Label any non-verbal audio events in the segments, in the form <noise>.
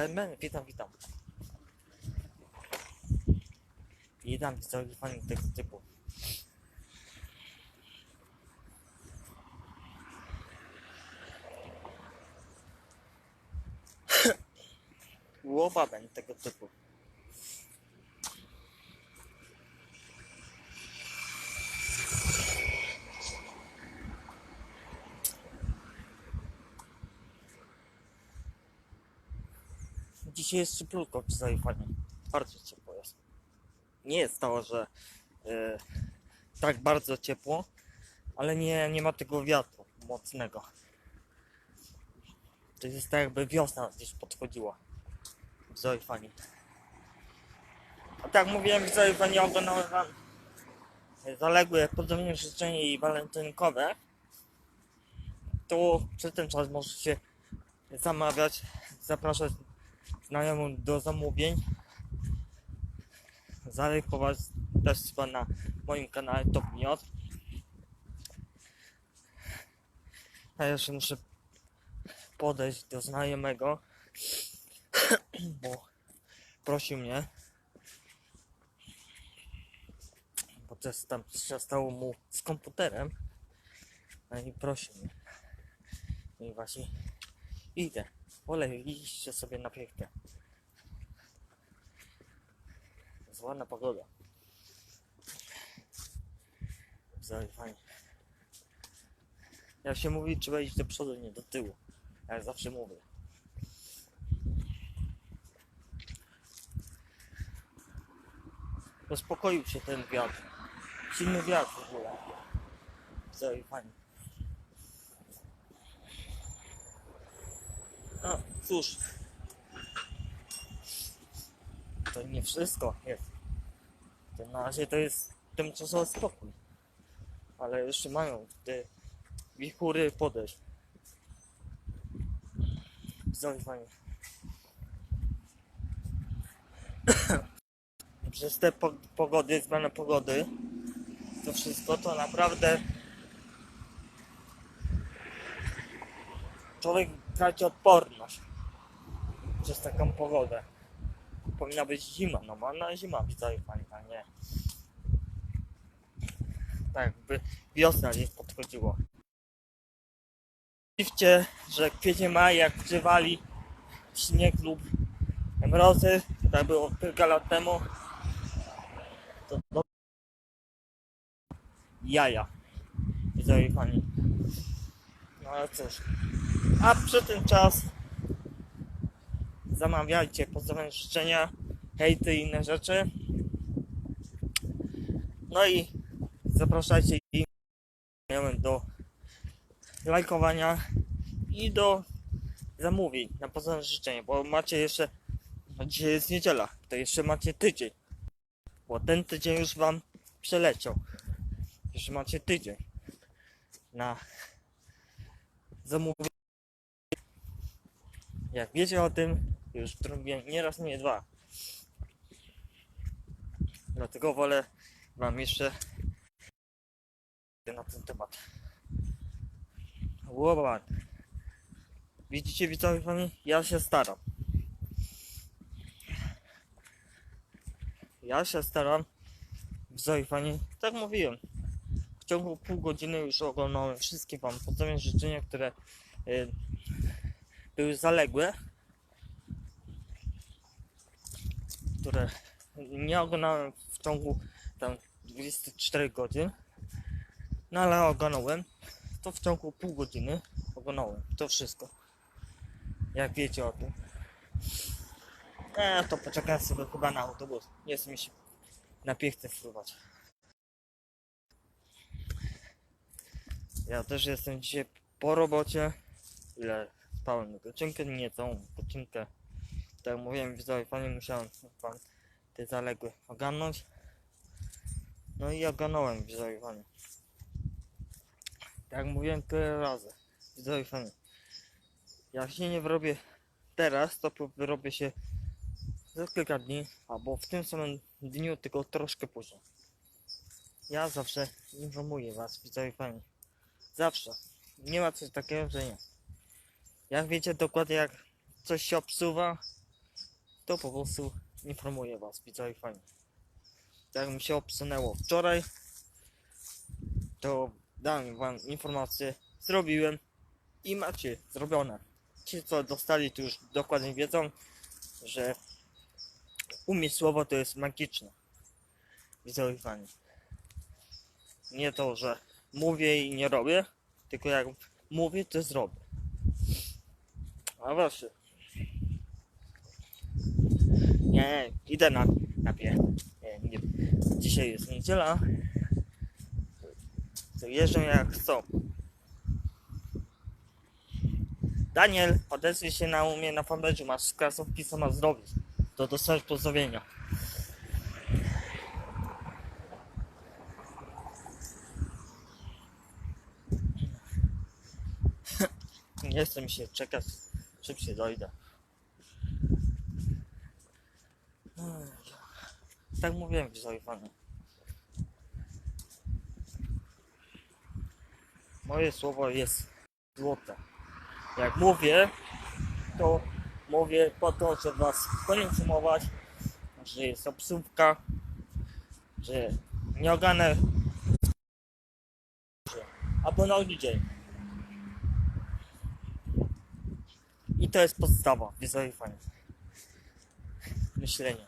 Ben, ben, witam, witam. Witam widzowie fani tego typu. Łowa ben tego typu. Dzisiaj jest cieplutko w zajechaniu. Bardzo ciepło jest. Nie jest to, że e, tak bardzo ciepło, ale nie, nie ma tego wiatru mocnego. To jest tak jakby wiosna gdzieś podchodziła w Zoifanii. A tak mówiłem w Zoifanii oglądałem zaległe podobnie życzenie i walentynkowe. To przez ten czas możecie zamawiać, zapraszać znajomym do zamówień. Zalejkować też chyba na moim kanale Top Miot. A jeszcze muszę podejść do znajomego, bo prosił mnie, bo coś tam stało mu z komputerem, no i prosił mnie. I właśnie idę. Iść sobie na piechę. Jest ładna pogoda. Zaj, fajnie. Jak się mówi, trzeba iść do przodu, nie do tyłu. Jak zawsze mówię. Uspokoił się ten wiatr. Silny wiatr w ogóle. Zaj, fajnie. No cóż, to nie wszystko jest. To na razie to jest tymczasowy spokój. Ale jeszcze mają te wichury podejść. Zauwanie. <coughs> Przez te po pogody, zmianę pogody, to wszystko to naprawdę człowiek traci odporność przez taką pogodę. Powinna być zima, no ma na zima widzowie pani, a nie. Tak jakby wiosna gdzieś podchodziło. Dziwcie, że kwiecień maj jak grzewali śnieg lub mrozy, tak było kilka lat temu, to do... jaja. Widzowie pani. No ale cóż. A przy tym czas zamawiajcie pozdrowienia życzenia, hejty i inne rzeczy. No i zapraszajcie i do lajkowania i do zamówień na pozdrowienia życzenia, bo macie jeszcze, dzisiaj jest niedziela, to jeszcze macie tydzień, bo ten tydzień już wam przeleciał. Jeszcze macie tydzień na zamówienie. Jak wiecie o tym, już zrobiłem nie raz, nie dwa. Dlatego wolę wam jeszcze na ten temat. Łoban. Widzicie widzowie wami? Ja się staram. Ja się staram. Widzowie fani, tak mówiłem. Ciągu pół godziny już oglądałem wszystkie wam pozdrowienia życzenia, które y, były zaległe, które nie oglądałem w ciągu tam 24 godzin, no ale oglądałem, to w ciągu pół godziny oglądałem to wszystko. Jak wiecie o tym. E, to poczekam sobie chyba na autobus. Nie chcę mi się na piechce wpływać. Ja też jestem dzisiaj po robocie. Ile spałem godzinkę, nie całą godzinkę. Tak jak mówiłem, widzowie, fajnie musiałem wam te zaległe ogarnąć. No i ogarnąłem, widzowie, fajnie. Tak jak mówiłem tyle razy, widzowie, fajnie. Jak się nie wyrobię teraz, to wyrobię się za kilka dni, albo w tym samym dniu, tylko troszkę później. Ja zawsze informuję was, widzowie, fajnie. Zawsze. Nie ma coś takiego, że nie. Jak wiecie dokładnie jak coś się obsuwa, to po prostu informuję was, widzowie fani. Tak mi się obsunęło wczoraj, to dałem wam informację, zrobiłem i macie zrobione. Ci co dostali to już dokładnie wiedzą, że umysłowo to jest magiczne. Widzowie fani. Nie to, że mówię i nie robię, tylko jak mówię, to zrobię. A właśnie. Nie, idę na, na pie. Nie, nie. Dzisiaj jest niedziela. To jeżdżą jak chcą. Daniel, odezwij się na umie na fanpage'u, masz klasówki co ma zrobić. To dostajesz pozdrowienia. Nie chcę mi się czekać, szybciej dojdę. Tak mówiłem, widzowie panie. Moje słowo jest złote. Jak mówię, to mówię po to, żeby was poinformować, że jest obsłówka, że nie oganę albo na dzień. I to jest podstawa, fajnie. Myślenia.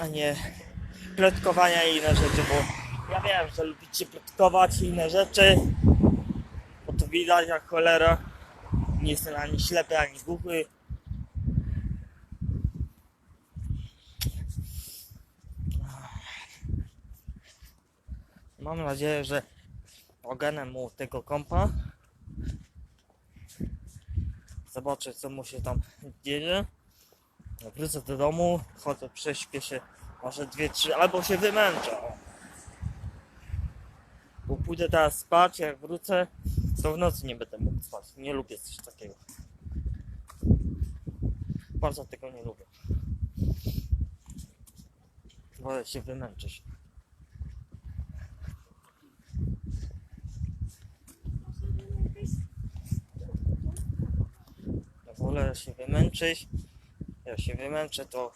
A nie plotkowania i inne rzeczy, bo ja wiem, że lubicie plotkować i inne rzeczy. Bo to widać jak cholera. Nie jestem ani ślepy, ani głuchy. Mam nadzieję, że oganę mu tego kompa. Zobaczę co mu się tam dzieje. Wrócę do domu, chodzę, prześpię się może dwie, trzy, albo się wymęczę. Bo pójdę teraz spać, jak wrócę, to w nocy nie będę mógł spać. Nie lubię coś takiego. Bardzo tego nie lubię. Wolę się wymęczyć. Ja wolę się wymęczyć. Jak się wymęczę, to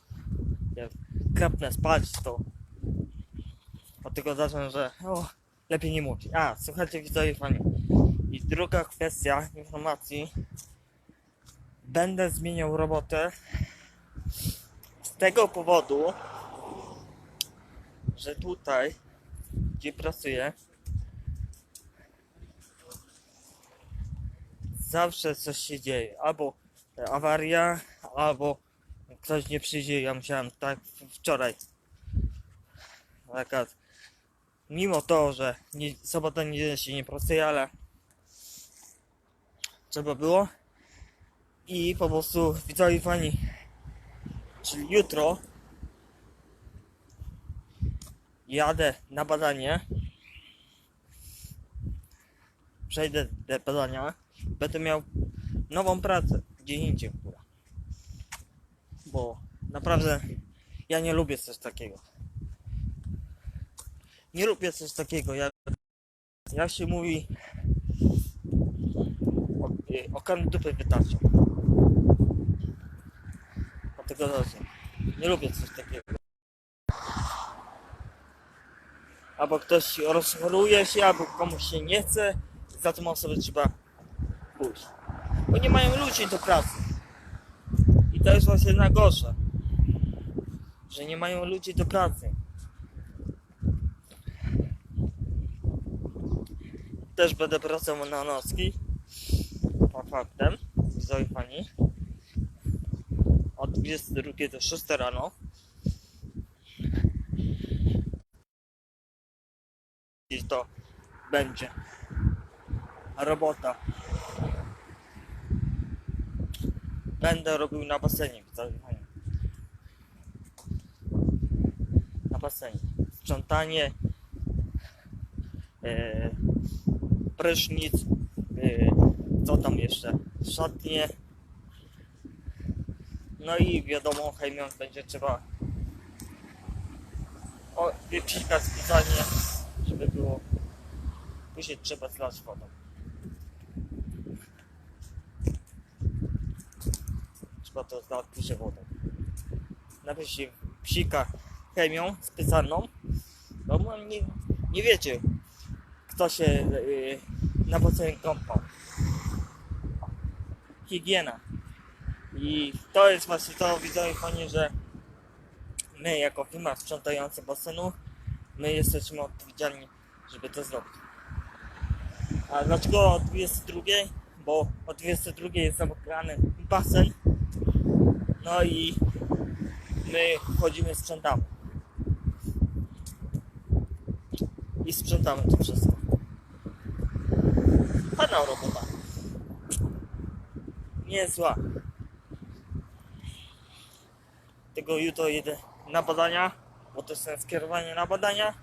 jak kapnę spać, to od tego zacznę, że o, lepiej nie mówić. A, słuchajcie widzowie fani. I druga kwestia informacji. Będę zmieniał robotę z tego powodu, że tutaj, gdzie pracuję, zawsze coś się dzieje. Albo awaria, albo ktoś nie przyjdzie. Ja musiałem tak wczoraj. Taka, mimo to, że nie, sobota nie się nie pracuje, ale trzeba było. I po prostu widzowie fani, czyli jutro jadę na badanie. Przejdę te badania. Będę miał nową pracę gdzie indziej kurwa. Bo naprawdę ja nie lubię coś takiego. Nie lubię coś takiego. Jak, jak się mówi o, y, okan dupy wytarczą. Nie lubię coś takiego. Albo ktoś rozchoruje się, albo komuś się nie chce, za tą osobę trzeba pójść. Bo nie mają ludzi do pracy. I to jest właśnie najgorsze. Że nie mają ludzi do pracy. Też będę pracował na nocki. Po faktem. Widzowie pani. Od 22 do 6 rano. I to będzie robota. Będę robił na basenie, pani. Na basenie. Sprzątanie, e, prysznic, e, co tam jeszcze? Szatnie. No i wiadomo, chemią będzie trzeba o, wypsikać specjalnie, żeby było. Później trzeba zlać wodą. Przykład to załatwi się wodą. Najpierw się psika chemią specjalną, bo no, nie, nie wiecie, kto się yy, na basenie kąpał. Higiena. I to jest właśnie to, widzowie, fajnie, że my jako firma sprzątająca basenu, my jesteśmy odpowiedzialni, żeby to zrobić. A dlaczego o 22? Bo o 22 jest zamknięty basen. No i my wchodzimy, sprzątamy. I sprzątamy to wszystko. Fajna robota. Nie jest zła. Tego jutro jedę na badania, bo to jest skierowanie na badania.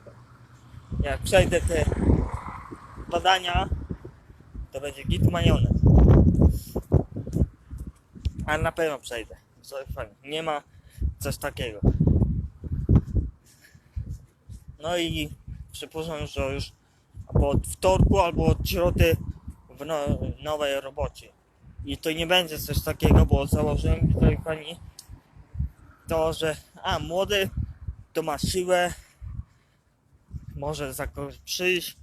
Jak przejdę te badania, to będzie git majonez. Ale na pewno przejdę. Nie ma coś takiego. No i przypuszczam, że już albo od wtorku, albo od środy w no, nowej robocie. I to nie będzie coś takiego, bo założyłem tutaj pani to, że a młody to ma siłę, może za kogoś przyjść.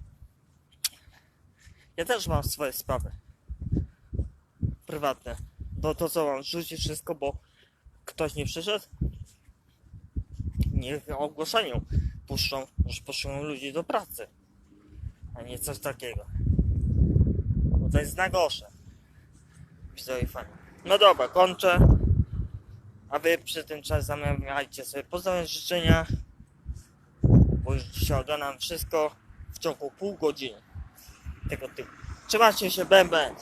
Ja też mam swoje sprawy prywatne. Bo to co mam rzucić wszystko, bo ktoś nie przyszedł? Niech ogłoszeniu puszczą, że poszukują ludzi do pracy, a nie coś takiego. Bo to jest najgorsze. Widzowie fani. No dobra, kończę. A wy przy tym czasie zamawiajcie sobie pozdrowienia życzenia. Bo już dzisiaj oglądam wszystko w ciągu pół godziny tego typu. Trzymajcie się, bęben.